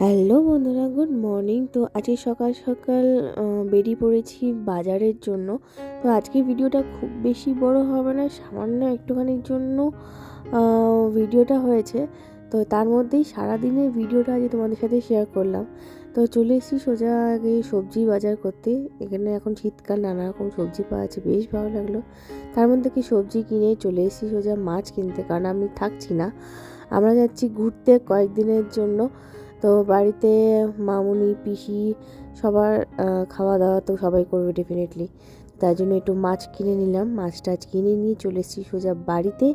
Hello বন্ধুরা, good morning. তো আজকে সকাল সকাল বেরিয়ে পড়েছি বাজারের জন্য। তো আজকে ভিডিওটা খুব বেশি বড় হবে না, সামান্য একটুখানির জন্য ভিডিওটা হয়েছে। তো তার মধ্যেই সারাদিনের ভিডিওটা আজকে তোমাদের সাথে শেয়ার করলাম। তো চলে এসেছি সোজা আগে সবজি বাজার করতে। এখানে এখন শীতকাল, নানা রকম সবজি পাওয়া আছে বেশ ভালো লাগল। তার মধ্যে কি সবজি কিনে চলে এসেছি সোজা মাছ কিনতে, কারণ আমি থাকছি না। আমরা যাচ্ছি ঘুরতে কয়েকদিনের জন্য। তো বাড়িতে মামুনি, পিসি সবার খাওয়া দাওয়া তো সবাই করবে ডেফিনেটলি তার জন্য একটু মাছ কিনে নিলাম। মাছ টাছ কিনে নিয়ে চলে এসেছি সোজা বাড়িতে।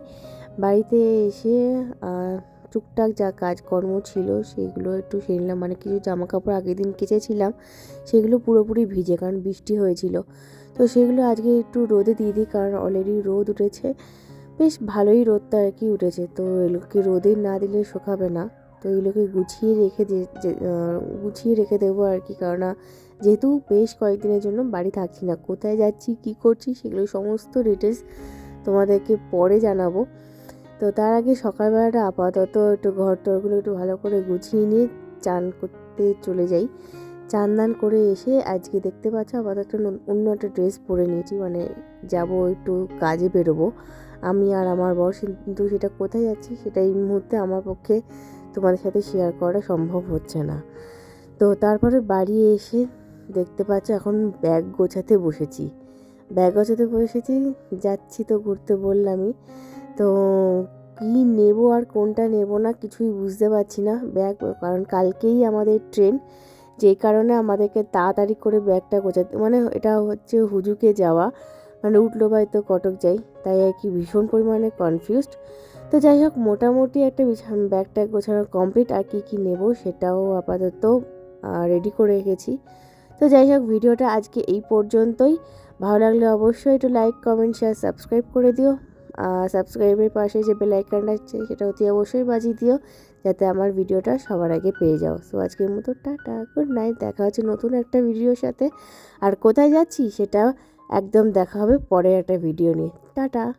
বাড়িতে এসে টুকটাক যা কাজকর্ম ছিল সেগুলো একটু সেরে নিলাম। মানে কিছু জামা কাপড় আগের দিন কেচেছিলাম, সেগুলো পুরোপুরি ভিজে কারণ বৃষ্টি হয়েছিল। তো সেগুলো আজকে একটু রোদে দিয়ে দিই কারণ অলরেডি রোদ উঠেছে। বেশ ভালোই রোদটা আর কি উঠেছে। তো এগুলোকে রোদে না দিলে শুকাবে না। তো এগুলোকে গুছিয়ে রেখে যে- গুছিয়ে রেখে দেবো আর কি। কারণ যেহেতু বেশ কয়েকদিনের জন্য বাড়ি থাকছি না, কোথায় যাচ্ছি, কি করছি, সেগুলো সমস্ত ডিটেলস তোমাদেরকে পরে জানাব। তো তার আগে সকালবেলাটা আপাতত একটু ঘর টরগুলো একটু ভালো করে গুছিয়ে নিয়ে চান করতে চলে যাই। চান দান করে এসে আজকে দেখতে পাচ্ছ আপাতত অন্য একটা ড্রেস পরে নিয়েছি মানে যাব একটু কাজে বেরোবো। আমি আর আমার বর কিন্তু সেটা কোথায় যাচ্ছি সেটা এই মুহূর্তে আমার পক্ষে তোমাদের সাথে শেয়ার করা সম্ভব হচ্ছে না। তো তারপরে বাড়ি এসে দেখতে পাচ্ছ এখন ব্যাগ গোছাতে বসেছি। ব্যাগ গোছাতে বসেছি, যাচ্ছি তো ঘুরতে বললামই। তো কি নেব আর কোনটা নেব না কিছুই বুঝতে পারছি না ব্যাগ কারণ কালকেই আমাদের ট্রেন যেই কারণে আমাদেরকে তাড়াতাড়ি করে ব্যাগটা গোছাতে মানে এটা হচ্ছে হুজুকে যাওয়া। মানে উঠল তো কটক যাই, তাই আর কি ভীষণ পরিমাণে কনফিউজড তো যাই হোক, মোটামুটি একটা বিছা- ব্যাগটা গোছানো কমপ্লিট আর কী কী নেব সেটাও আপাতত রেডি করে রেখেছি। তো যাই হোক, ভিডিওটা আজকে এই পর্যন্তই। ভালো লাগলে অবশ্যই একটু লাইক কমেন্ট শেয়ার সাবস্ক্রাইব করে দিও। সাবস্ক্রাইবের পাশে যে বেল আইকনটা আছে, সেটা অতি অবশ্যই বাজিয়ে দিও, যাতে আমার ভিডিওটা সবার আগে পেয়ে যাও। সো আজকের মতো টাটা গুড নাইট দেখা হচ্ছে নতুন একটা ভিডিওর সাথে। আর কোথায় যাচ্ছি সেটা একদম দেখা হবে পরের একটা ভিডিও নিয়ে। টাটা!